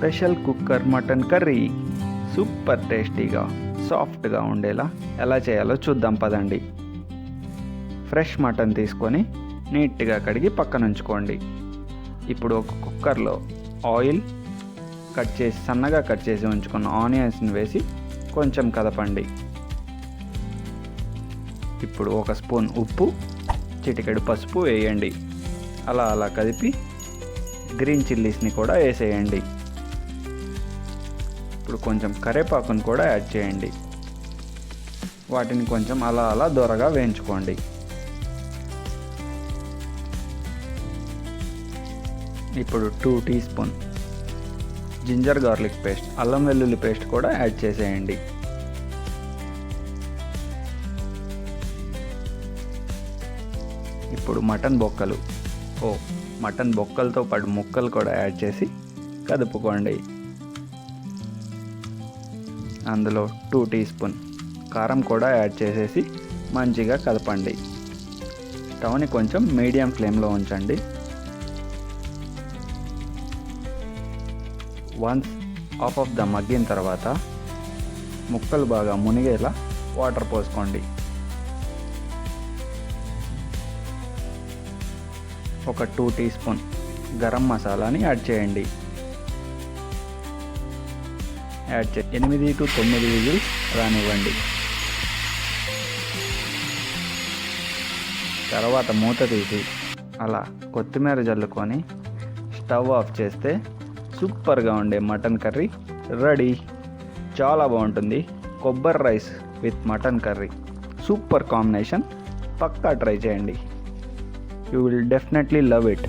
Special cooker mutton curry. Super టేస్టీగా సాఫ్ట్గా ఉండేలా ఎలా చేయాలో చూద్దాం పదండి. ఫ్రెష్ మటన్ తీసుకొని నీట్గా కడిగి పక్కన ఉంచుకోండి. ఇప్పుడు ఒక కుక్కర్లో ఆయిల్ కట్ చేసి సన్నగా కట్ చేసి ఉంచుకున్న ఆనియన్స్ని వేసి కొంచెం కదపండి. ఇప్పుడు ఒక స్పూన్ ఉప్పు చిటికెడు పసుపు వేయండి. అలా అలా కదిపి గ్రీన్ చిల్లీస్ని కూడా వేసేయండి. ఇప్పుడు కొంచెం కరేపాకును కూడా యాడ్ చేయండి. వాటిని కొంచెం అలా అలా దొరగా వేయించుకోండి. ఇప్పుడు two tea spoon ginger garlic paste అల్లం వెల్లుల్లి పేస్ట్ కూడా యాడ్ చేసేయండి. ఇప్పుడు మటన్ బొక్కలు. ఓ మటన్ బొక్కలతో పాటు ముక్కలు కూడా యాడ్ చేసి కదుపుకోండి. అందులో టూ టీ స్పూన్ కారం కూడా యాడ్ చేసేసి మంచిగా కలపండి. స్టవ్ని కొంచెం మీడియం ఫ్లేమ్లో ఉంచండి. వన్స్ ఆఫ్ ఆఫ్ ద మగ్గిన తర్వాత ముక్కలు బాగా మునిగేలా వాటర్ పోసుకోండి. ఒక టూ టీ స్పూన్ గరం మసాలాని యాడ్ చేయండి. యాడ్ చే ఎనిమిది టు తొమ్మిది విజిల్స్ రానివ్వండి. తర్వాత మూత తీసి అలా కొత్తిమీర జల్లుకొని స్టవ్ ఆఫ్ చేస్తే సూపర్గా ఉండే మటన్ కర్రీ రెడీ. చాలా బాగుంటుంది. కొబ్బరి rice with mutton curry. Super combination. Pakka try చేయండి. You will definitely love it.